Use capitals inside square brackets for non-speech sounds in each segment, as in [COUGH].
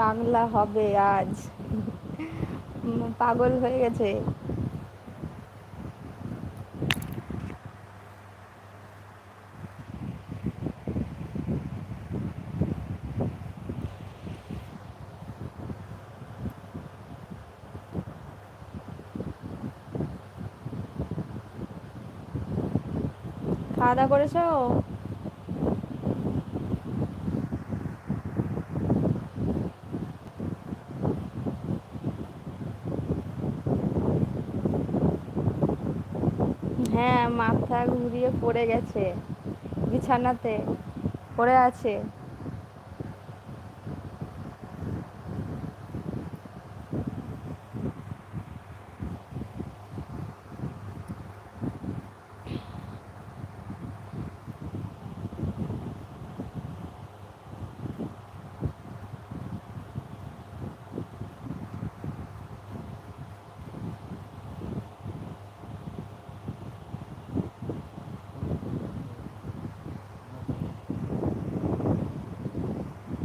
পাগলা হবে আজ। পাগল হয়ে গেছে। খাওয়া দাওয়া করেছ হ্যাঁ মাথা ঘুরিয়ে পড়ে গেছে বিছানাতে পড়ে আছে।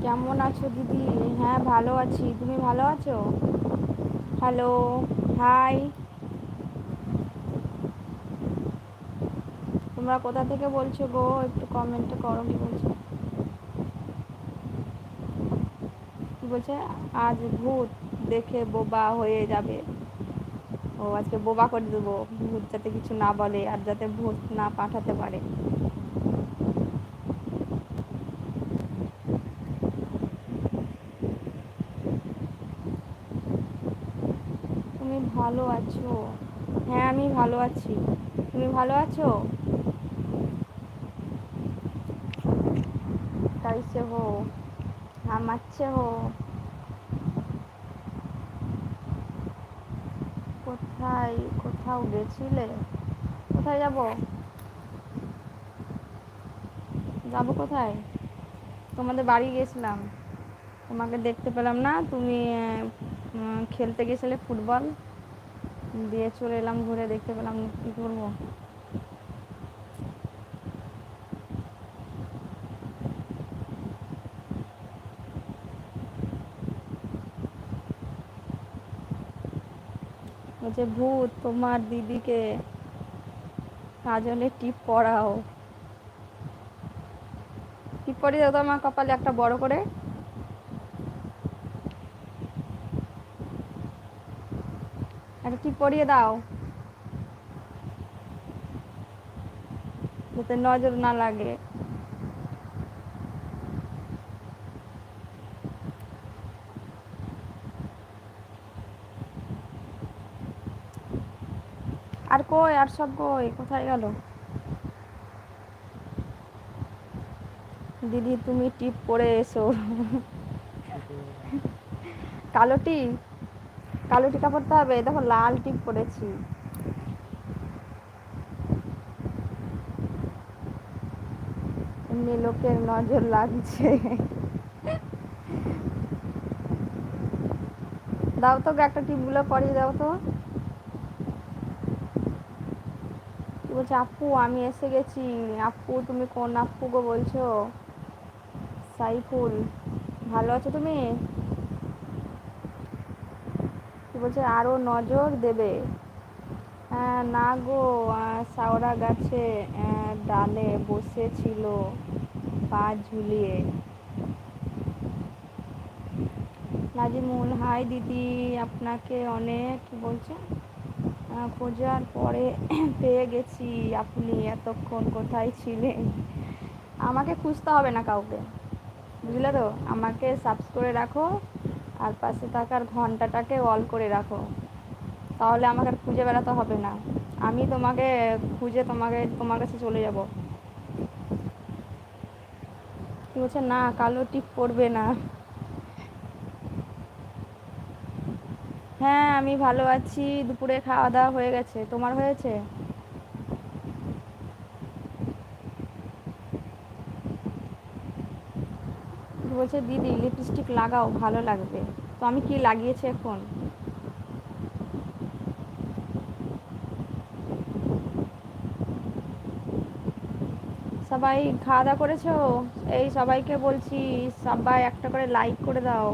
কেমন আছো দিদি? হ্যাঁ ভালো আছি। তুমি ভালো আছো? হ্যালো হাই তোমরা কোথা থেকে বলছো গো? একটু কমেন্টে করো, কি বলছো? কি বলছে? আজ ভূত দেখে বোবা হয়ে যাবে। ও, আজকে বোবা করে দেবো। ভূত যাতে কিছু না বলে আর যাতে ভূত না পাঠাতে পারে তুমি ভালো আছো হ্যাঁ আমি ভালো আছি তুমি ভালো আছো कैसे हो हम अच्छे हो কোথায় কোথাও গেছিলে কোথায় যাব যাব কোথায় তোমাদের বাড়ি গেছিলাম তোমাকে দেখতে পেলাম না তুমি উম, খেলতে গেছিলে ফুটবল দিয়ে চলে এলাম, ঘুরে দেখতে পেলাম কি করব। বলছে, ভূত, তোমার দিদিকে কাজলে টিপ পরাও। টিপ পরিয়ে দাও তো আমার কপালে একটা বড় করে। টিপ পরিয়ে দাও? যাতে নজর না লাগে। আর কই? আর সব কই? কোথায় গেল? দিদি, তুমি টিপ পরে এসো। কালো টিপ? কালো টিকা পরতে হবে দেখো লাল টিপ পরেছি। এমনি লোকের নজর লাগছে। দাও তো একটা টিপগুলো পরিয়ে দাও তো। বলছে, আপু, আমি এসে গেছি। আপু, তুমি কোন আপু গো বলছো? সাইফুল, ভালো আছো তুমি? বলছে আরও নজর দেবে? হ্যাঁ, না গো শাওড়া গাছে ডালে বসেছিল পা ঝুলিয়ে। নাজিমুল হাই দিদি আপনাকে অনেক বলছে খোঁজার পরে [CLEARS THROAT] পেয়ে গেছি আপনি এতক্ষণ কোথায় ছিলেন? আমাকে খুঁজতে হবে না কাউকে বুঝলে তো? আমাকে সাবস্ক্রাইব করে রাখো আর পাশে থাকার ঘন্টাটাকে অল করে রাখো। তাহলে আমাকে আর খুঁজে বেড়াতে হবে না। আমি তোমাকে খুঁজে তোমাকে, তোমার কাছে চলে যাব। কি বলছে? না, কালো টিপ পড়বে না। হ্যাঁ আমি ভালো আছি। দুপুরে খাওয়া দাওয়া হয়ে গেছে। তোমার হয়েছে? বলছে, দিদি লিপস্টিক লাগাও, ভালো লাগবে। তো আমি কি লাগিয়েছি এখন? সবাই খাওয়া দাওয়া করেছ? এই সবাইকে বলছি, সবাই একটা করে লাইক করে দাও।